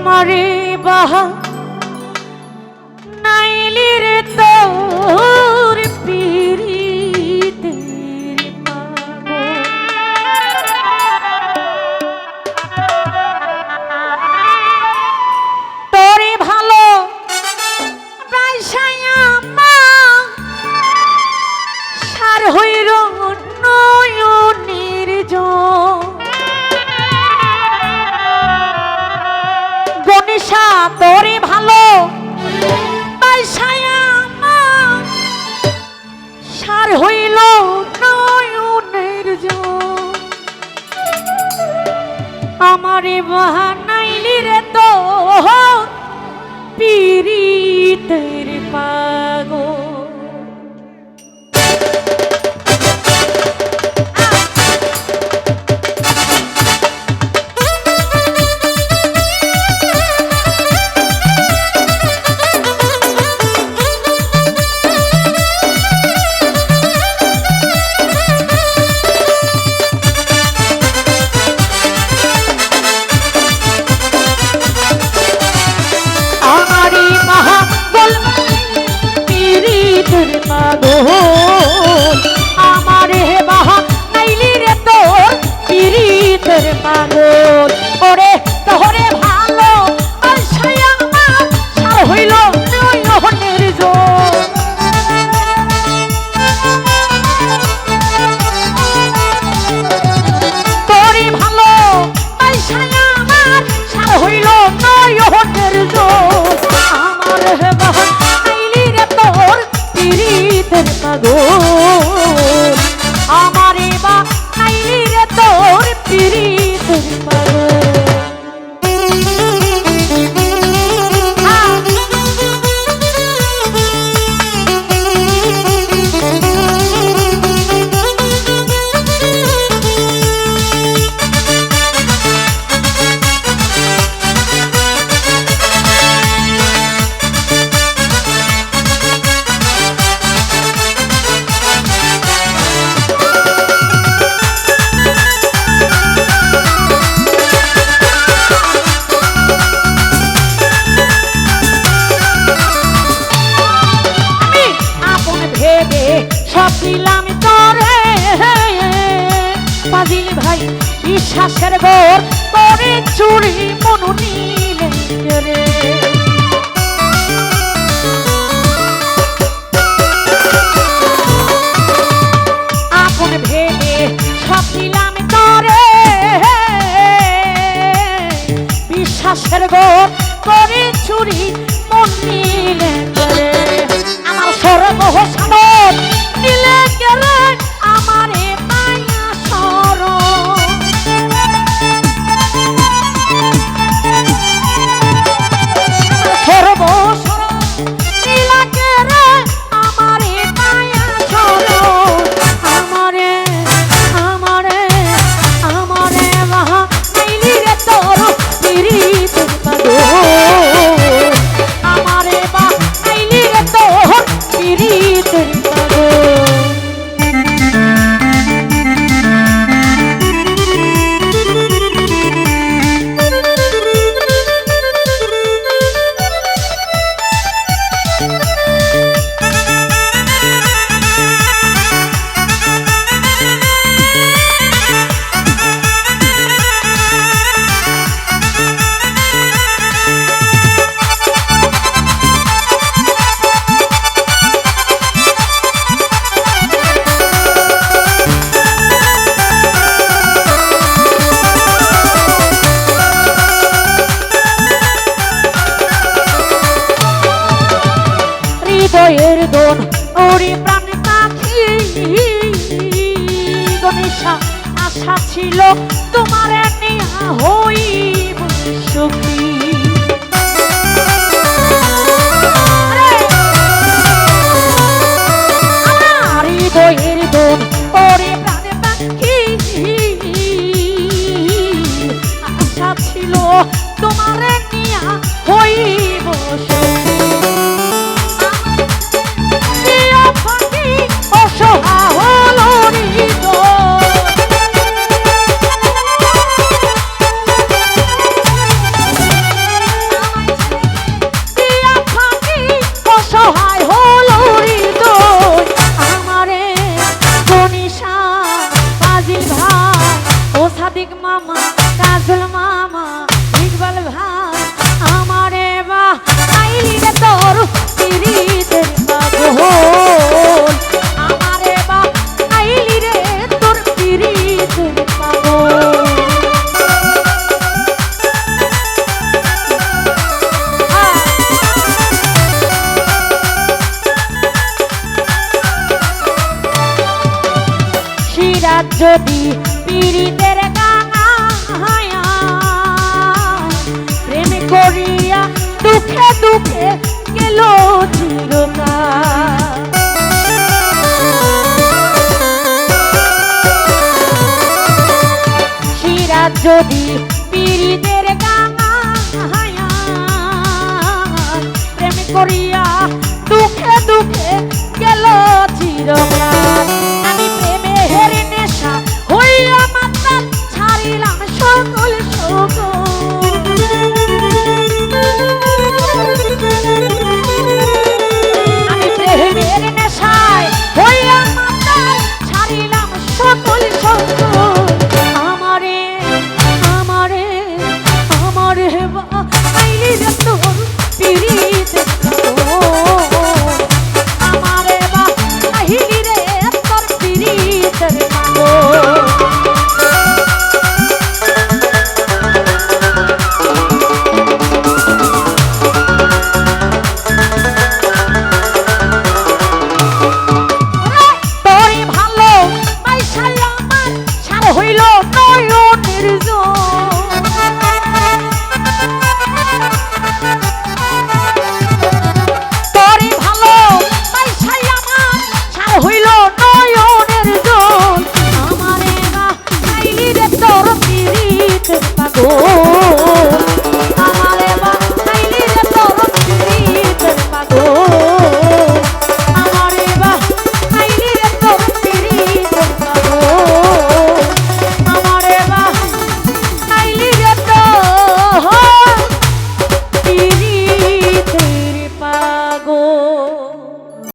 amari baha তোরে ভালো তাই ছায়া সার হইল নয়নের আমারে বাহানাইলি রে তো পিরিতের পাগল। 하고 সব দিলাম তরে পাজিল ভাই বিশ্বাসের গোর করে চুরি মন আশা ছিল তোমার নেহা হইব সখী। তোমার যদি পীড়িতের প্রেম করিয়া দুঃখে দুঃখে গেল চিরকাল। সিরাজ যদি পীড়িতের প্রেম করিয়া দুঃখে দুঃখে গেল চিরকাল। ಕರೆ কো